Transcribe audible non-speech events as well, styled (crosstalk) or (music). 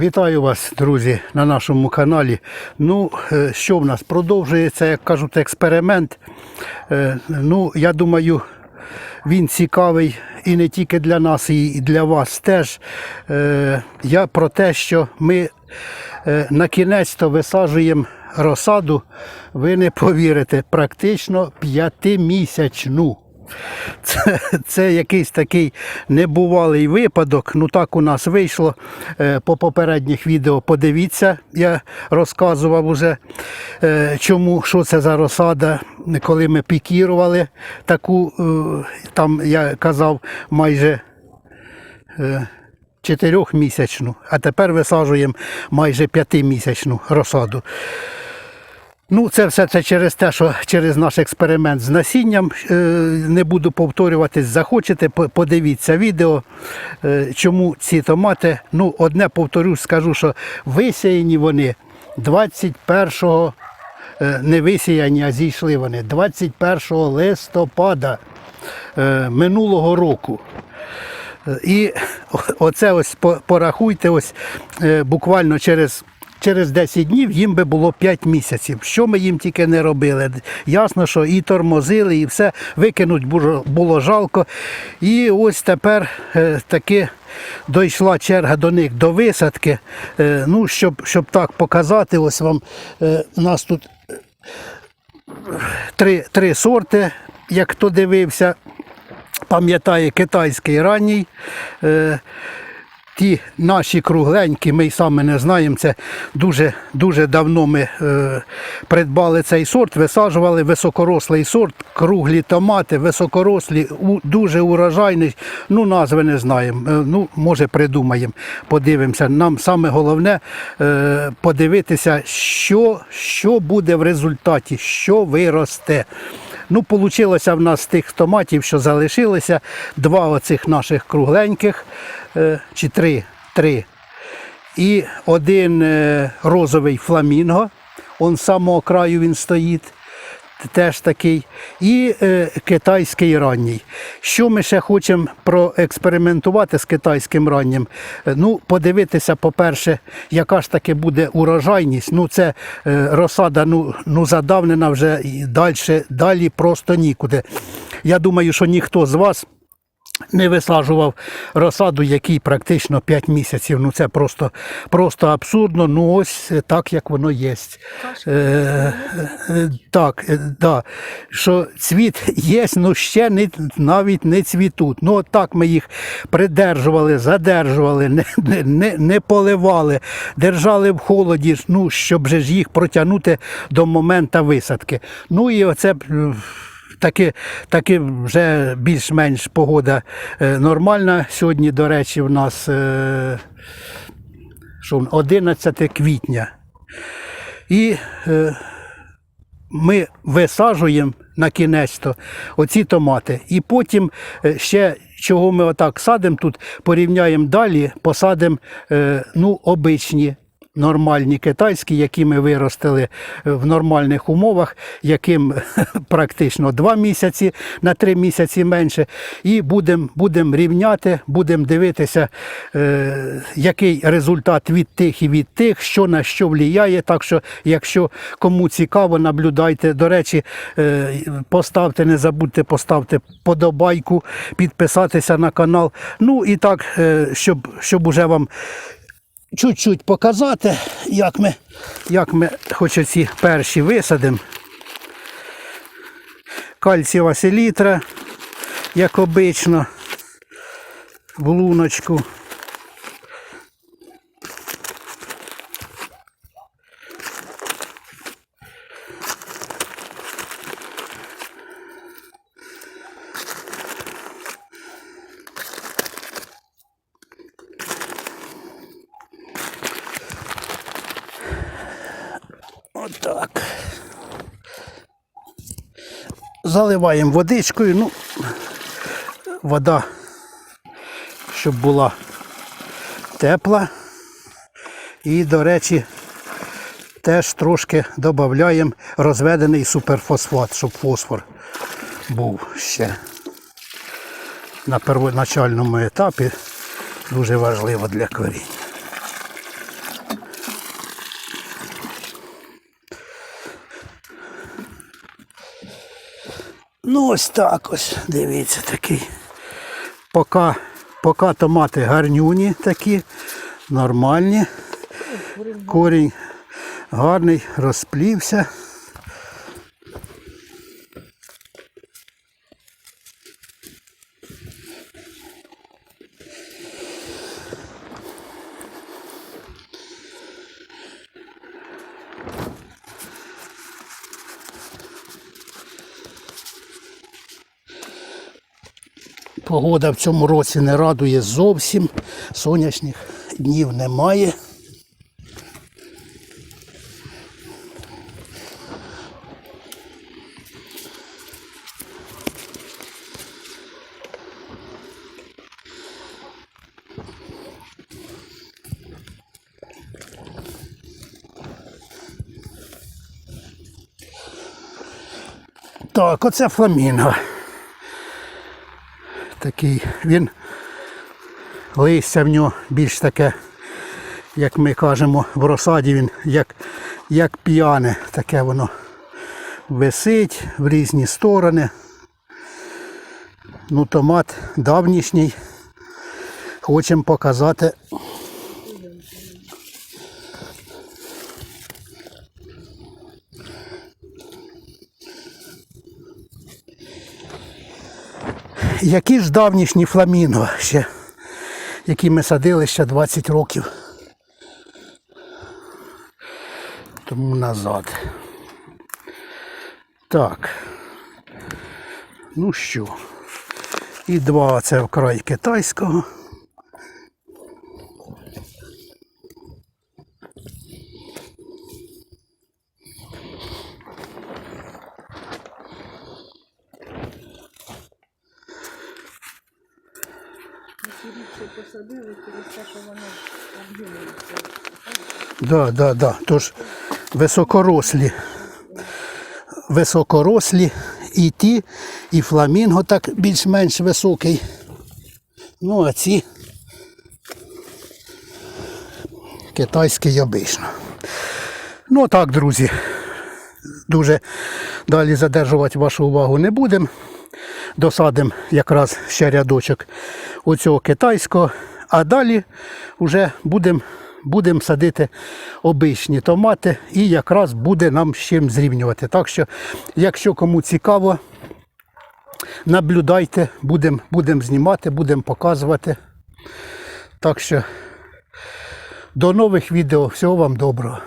Вітаю вас, друзі, на нашому каналі. Ну, е, що в нас? Продовжується, як кажуть, експеримент. Е, Ну, я думаю, він цікавий і не тільки для нас, і для вас теж. Е, Я про те, що ми на кінець-то висаджуємо розсаду, ви не повірите, практично п'ятимісячну. Це, це якийсь такий небувалий випадок. Ну так у нас вийшло. Е, По попередніх відео подивіться, я розказував уже, е, чому, що це за розсада, коли ми пікірували таку, е, там я казав, майже чотирьохмісячну, а тепер висаджуємо майже п'ятимісячну розсаду. Ну, це все це через те, що через наш експеримент з насінням е, не буду повторюватись. Захочете, подивіться відео, е, чому ці томати. Ну, одне повторюсь, скажу, що висіяні вони 21-го, е, не висіяні, а зійшли вони 21 листопада минулого року. І оце ось порахуйте, ось буквально через. Через 10 днів їм би було 5 місяців. Що ми їм тільки не робили. Ясно, що і тормозили, і все викинуть було, жалко. І ось тепер е, таки дійшла черга до них до висадки. Е, ну, щоб, щоб так показати, ось вам е, у нас тут три, три сорти, як хто дивився пам'ятає китайський ранній. Ті наші кругленькі, ми й саме не знаємо. Це дуже, дуже давно ми е, придбали цей сорт, висаджували високорослий сорт, круглі томати, високорослі, у, дуже урожайний. Ну, назви не знаємо. Е, ну, може, придумаємо, подивимося. Нам саме головне е, подивитися, що, що буде в результаті, що виросте. Ну, получилося в нас з тих томатів, що залишилися, два оцих наших кругленьких, е, чи три, три. І один е, розовий фламінго, он з самого краю він стоїть, теж такий. І е, китайський ранній. Що ми ще хочемо проекспериментувати з китайським раннім? Е, Ну, подивитися, по-перше, яка ж таки буде урожайність. Ну, це е, розсада ну, ну, задавнена вже і далі, далі просто нікуди. Я думаю, що ніхто з вас не висаджував розсаду, який практично 5 місяців. Ну це просто, просто абсурдно. Ну ось е, так, як воно є. Е, е, так, е, да. що цвіт є, ну ще не, навіть не цвітуть. Ну от так ми їх придержували, задержували, не, не, не, не поливали, держали в холоді, ну, щоб же ж їх протягнути до моменту висадки. Ну і оце. Е, Таки, таки вже більш-менш погода е, нормальна. Сьогодні, до речі, в нас е, що, 11 квітня. І е, ми висаджуємо на кінець оці томати. І потім е, ще чого ми отак садимо тут, порівняємо далі, посадимо е, ну, обичні. Нормальні китайські, які ми виростили е, в нормальних умовах, яким (laughs) практично два місяці на три місяці менше. І будемо будем рівняти, будемо дивитися, е, який результат від тих і від тих, що на що впливає. Так що, якщо кому цікаво, наблюдайте. До речі, е, поставте, не забудьте поставити подобайку, підписатися на канал. Ну і так, е, щоб, щоб уже вам чуть-чуть показати, як ми, як ми хоч ці перші висадимо. Кальцієва селітра, як обично, в луночку. Отак. Заливаємо водичкою, ну, вода, щоб була тепла. І, до речі, теж трошки додаємо розведений суперфосфат, щоб фосфор був ще на первоначальному етапі. Дуже важливо для коріння. Ну ось так ось, дивіться такий. Поки, поки томати гарнюні такі, нормальні. Корінь гарний, розплівся. Погода в цьому році не радує зовсім. Сонячних днів немає. Так, оце фламінго. Такий він листя в нього більш таке, як ми кажемо, в розсаді він як, як п'яне, таке воно висить в різні сторони. Ну, томат давнішній. Хочемо показати. Які ж давнішні фламінго ще, які ми садили ще 20 років тому назад. Так. Ну що, і два це вкрай китайського. Посадили через те, що воно обділилося. Да, да, да. Тож високорослі. Високорослі і ті, і фламінго так більш-менш високий. Ну, а ці китайський обично. Ну так, друзі. Дуже далі задержувати вашу увагу не будемо. Досадимо якраз ще рядочок оцього китайського, а далі вже будемо будем садити обичні томати і якраз буде нам з чим зрівнювати. Так що, якщо кому цікаво, наблюдайте, будемо будем знімати, будемо показувати. Так що до нових відео. Всього вам доброго.